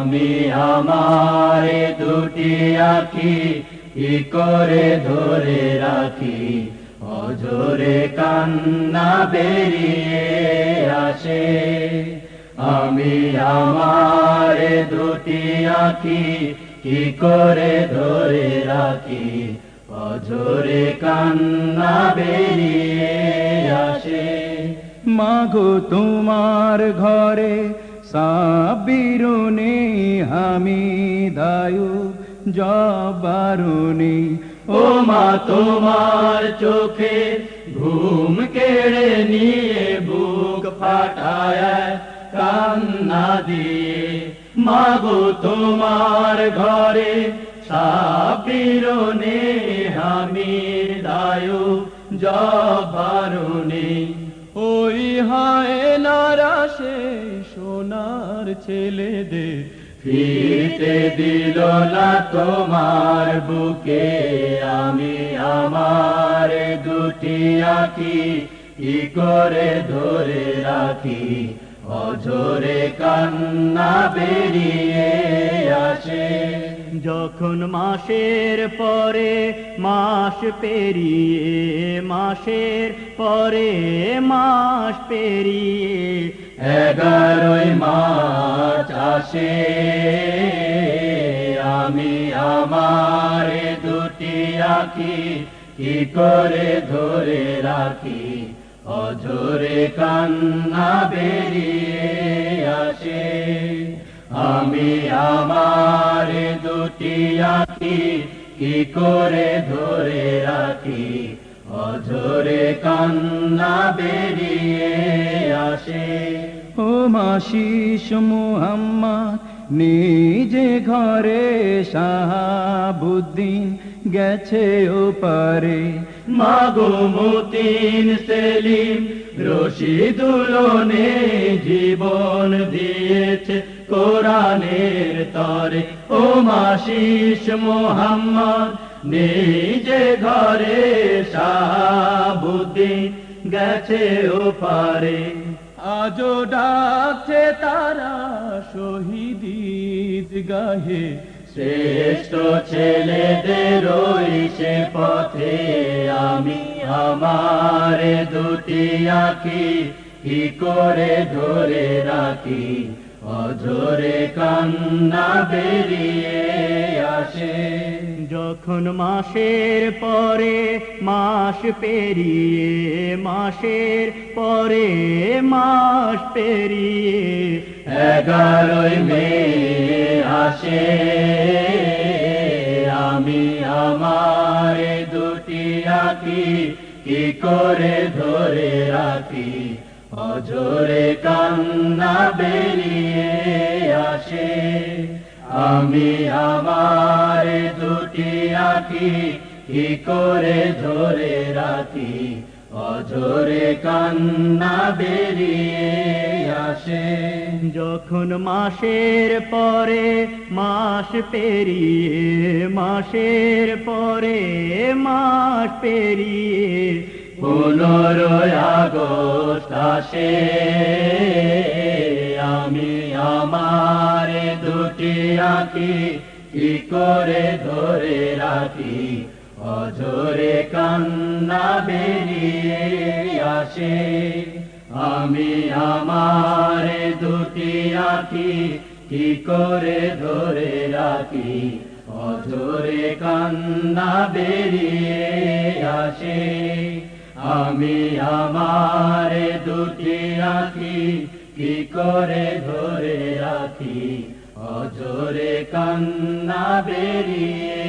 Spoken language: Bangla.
আমি আমার দুটি আখি কি করে ধরে রাখি? অজরে কান্না বেরিয়ে আসে। আমি আমার দুটি আখি কি করে ধরে রাখি? অজরে কান্না বেরিয়ে আসে। মাগো তোমার ঘরে সাবিরুনি আমি দায়ু জবারুনি। ও মা, তোমার চোখে ঘুম কেড়ে নিয়ে বুক ফাটায়, কান্না দিয়ে। মাগো, তোমার ঘরে সাবিরনে আমি দায়ু জবারুনি। ওই হায় নারাশে সোনার ছেলেদের। ফিরতে দিল না তোমার বুকে, আমি আমার দুটি আঁকি কি করে ধরে রাখি? অঝরে কান্না বেরিয়ে আসে। যখন মাসের পরে মাস পেরিয়ে, মাসের পরে মাস পেরিয়ে এগারোই মার্চ আসে। আমি আমার দুটি আঁকি কি করে ধরে রাখি? অঝরে কান্না বেরিয়ে আসে। আমি আমার দুটি আঁকি, কি করে ধরে রাখি? অঝরে কান্না বেরিয়ে আসে। ও মাশিস মুহাম্মা নিজে ঘরে শাহাবুদ্দিন গেছে ও পারে মাগো মতিন সেলিম রশিদুলনে জীবন দিয়েছে কোরআনের তরে। ও মাশিস মোহাম্মদ, নিজে ঘরে শাহাবুদ্দিন গেছে ও পারে ডাকছে তারা শহীদ গাহে শ্রেষ্ঠ ছেলেদের সে পথে আমি আমার দুটি আঁখি কি করে ধরে রাখি? অঝরে কান্না বেরিয়ে আসে। যখন মাসের পরে মাস পেরিয়ে, মাসের পরে মাস পেরিয়ে, এগারোই মে আসে, আমি আমার দুটি আঁকি কি করে ধরে রাখি? অজরে কান্না বেরিয়ে আসে, আমি আমার দুটি আঁকি কি করে ধরে রাখি? অজরে কান্না বেরিয়ে আসে। যখন মাসের পরে মাস পেরিয়ে মাসের পরে মাস পেরিয়ে পনেরোই আগস্ট আসে। আমি আমার দুটি আঁকি কি করে ধরে রাখি? অঝরে কান্না বেরিয়ে আসে। আমি আমার দুটি আঁকি কি করে ধরে রাখি? অঝরে কান্না বেরিয়ে আসে। আমি আমার দুটি আঁখি কি করে ধরে রাখি? অজরে কান্না বেরিয়ে